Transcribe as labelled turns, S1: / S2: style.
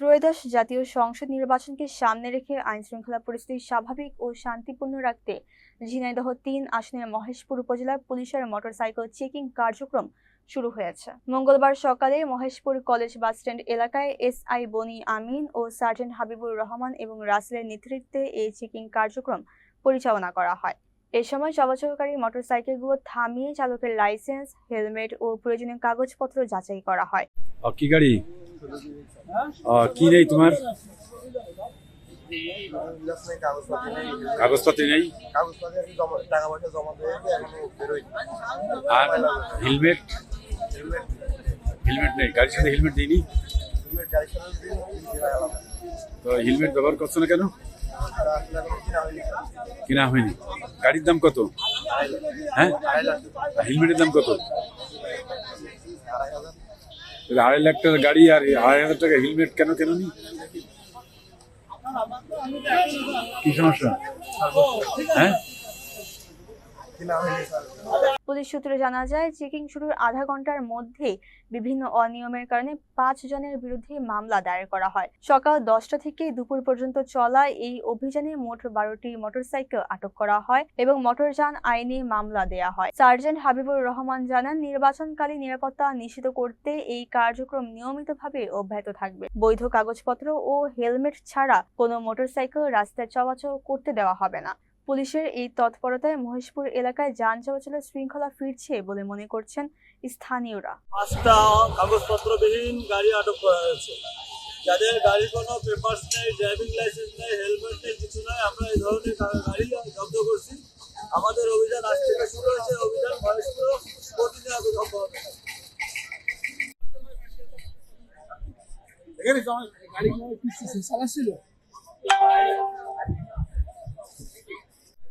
S1: ত্রয়োদশ জাতীয় সংসদ নির্বাচনকে সামনে রেখে আইন শৃঙ্খলা পরিস্থিতি স্বাভাবিক ও শান্তিপূর্ণ রাখতে ঝিনাইদহ তিন আসনের মহেশপুর উপজেলার পুলিশের মোটরসাইকেল চেকিং কার্যক্রম শুরু হয়েছে। মঙ্গলবার সকালে মহেশপুর কলেজ বাসস্ট্যান্ড এলাকায় এসআই বনি আমিন ও সার্জেন্ট হাবিবুর রহমান এবং রাসেলের নেতৃত্বে এই চেকিং কার্যক্রম পরিচালনা করা হয়। এ সময় চলাচলকারী মোটরসাইকেলগুলো থামিয়ে চালকের লাইসেন্স, হেলমেট ও প্রয়োজনীয় কাগজপত্র যাচাই করা হয়।
S2: কি গাড়ি? কি নেই তোমার?
S3: কাগজপত্র নেই? টাকা পয়সা জমা
S2: আর হেলমেট?
S3: হেলমেট
S2: নেই। গাড়ির সাথে হেলমেট দিইনি? তো হেলমেট ব্যবহার করছ না কেন?
S3: কিনা হয়নি।
S2: গাড়ির দাম কত? হ্যাঁ? হেলমেটের দাম কত?
S3: আড়াই
S2: লাখ টাকার গাড়ি আর আড়াই হাজার টাকা হেলমেট কেন কেন নি? কি সমস্যা? হ্যাঁ?
S1: পুলিশ সূত্রে জানা যায়, চেকিং শুরুর আধা ঘণ্টার মধ্যেই বিভিন্ন অনিয়মের কারণে পাঁচ জনের বিরুদ্ধে মামলা দায়ের করা হয়। সকাল দশটা থেকে দুপুর পর্যন্ত চলা এই অভিযানে মোট বারোটি মোটরসাইকেল আটক করা হয় এবং মোটরযান আইনে মামলা দেয়া হয়। সার্জেন্ট হাবিবুর রহমান জানান নির্বাচনকালীন নিরাপত্তা নিশ্চিত করতে এই কার্যক্রম নিয়মিতভাবে অব্যাহত থাকবে। বৈধ কাগজপত্র ও হেলমেট ছাড়া কোনো মোটরসাইকেল রাস্তায় চলাচল করতে দেওয়া হবে না। পুলিশের এই তৎপরতায় মহেশপুর এলাকায় যান চলাচলের শৃঙ্খলা ফিরছে বলে মনে করছেন স্থানীয়রা।
S4: পাঁচটা কাগজপত্রবিহীন গাড়ি আটক করা হয়েছে। যাদের গাড়ির কোনো পেপার্স নেই ড্রাইভিং লাইসেন্স নেই হেলমেট নেই কিছু নয় আমরা এই ধরনের গাড়ি জব্দ করছি। আমাদের অভিযান আজ থেকে শুরু হয়েছে। অভিযান মহেশপুর প্রতিনিয়ত অব্যাহত